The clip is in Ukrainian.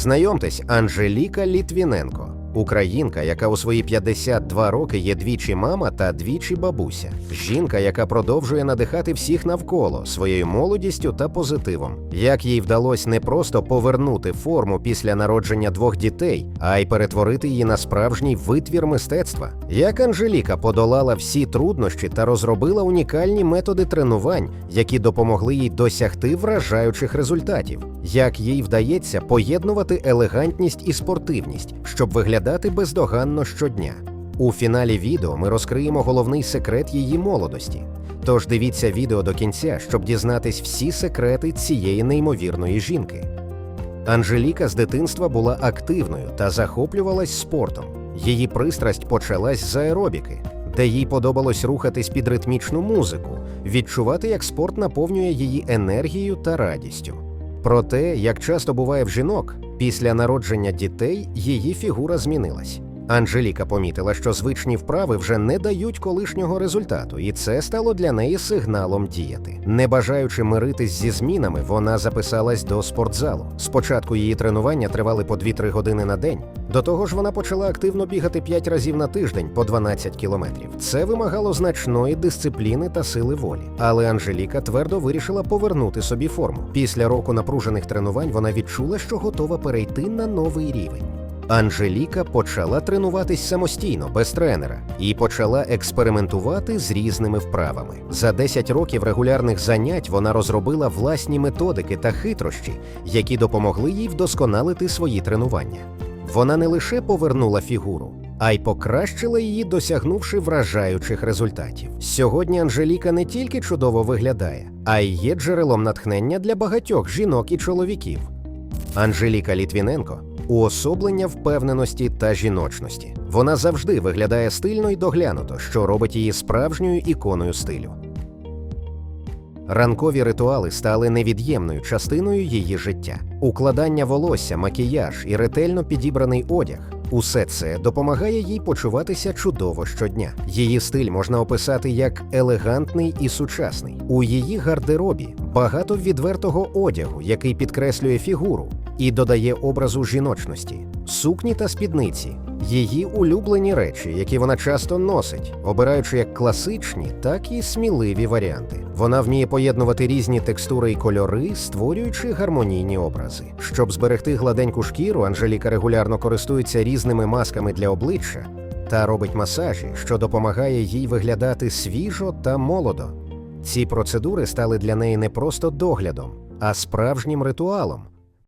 Знайомтесь, Анжеліка Літвіненко. Українка, яка у свої 52 роки є двічі мама та двічі бабуся. Жінка, яка продовжує надихати всіх навколо своєю молодістю та позитивом. Як їй вдалося не просто повернути форму після народження двох дітей, а й перетворити її на справжній витвір мистецтва. Як Анжеліка подолала всі труднощі та розробила унікальні методи тренувань, які допомогли їй досягти вражаючих результатів. Як їй вдається поєднувати елегантність і спортивність, щоб виглядати бездоганно щодня. У фіналі відео ми розкриємо головний секрет її молодості. Тож дивіться відео до кінця, щоб дізнатись всі секрети цієї неймовірної жінки. Анжеліка з дитинства була активною та захоплювалась спортом. Її пристрасть почалась з аеробіки, де їй подобалось рухатись під ритмічну музику, відчувати, як спорт наповнює її енергією та радістю. Проте, як часто буває в жінок, після народження дітей її фігура змінилась. Анжеліка помітила, що звичні вправи вже не дають колишнього результату, і це стало для неї сигналом діяти. Не бажаючи миритись зі змінами, вона записалась до спортзалу. Спочатку її тренування тривали по 2-3 години на день. До того ж, вона почала активно бігати 5 разів на тиждень по 12 кілометрів. Це вимагало значної дисципліни та сили волі. Але Анжеліка твердо вирішила повернути собі форму. Після року напружених тренувань вона відчула, що готова перейти на новий рівень. Анжеліка почала тренуватись самостійно, без тренера, і почала експериментувати з різними вправами. За 10 років регулярних занять вона розробила власні методики та хитрощі, які допомогли їй вдосконалити свої тренування. Вона не лише повернула фігуру, а й покращила її, досягнувши вражаючих результатів. Сьогодні Анжеліка не тільки чудово виглядає, а й є джерелом натхнення для багатьох жінок і чоловіків. Анжеліка Літвіненко уособлення впевненості та жіночності. Вона завжди виглядає стильно і доглянуто, що робить її справжньою іконою стилю. Ранкові ритуали стали невід'ємною частиною її життя. Укладання волосся, макіяж і ретельно підібраний одяг. Усе це допомагає їй почуватися чудово щодня. Її стиль можна описати як елегантний і сучасний. У її гардеробі багато відвертого одягу, який підкреслює фігуру і додає образу жіночності, сукні та спідниці. Її улюблені речі, які вона часто носить, обираючи як класичні, так і сміливі варіанти. Вона вміє поєднувати різні текстури і кольори, створюючи гармонійні образи. Щоб зберегти гладеньку шкіру, Анжеліка регулярно користується різними масками для обличчя та робить масажі, що допомагає їй виглядати свіжо та молодо. Ці процедури стали для неї не просто доглядом, а справжнім ритуалом,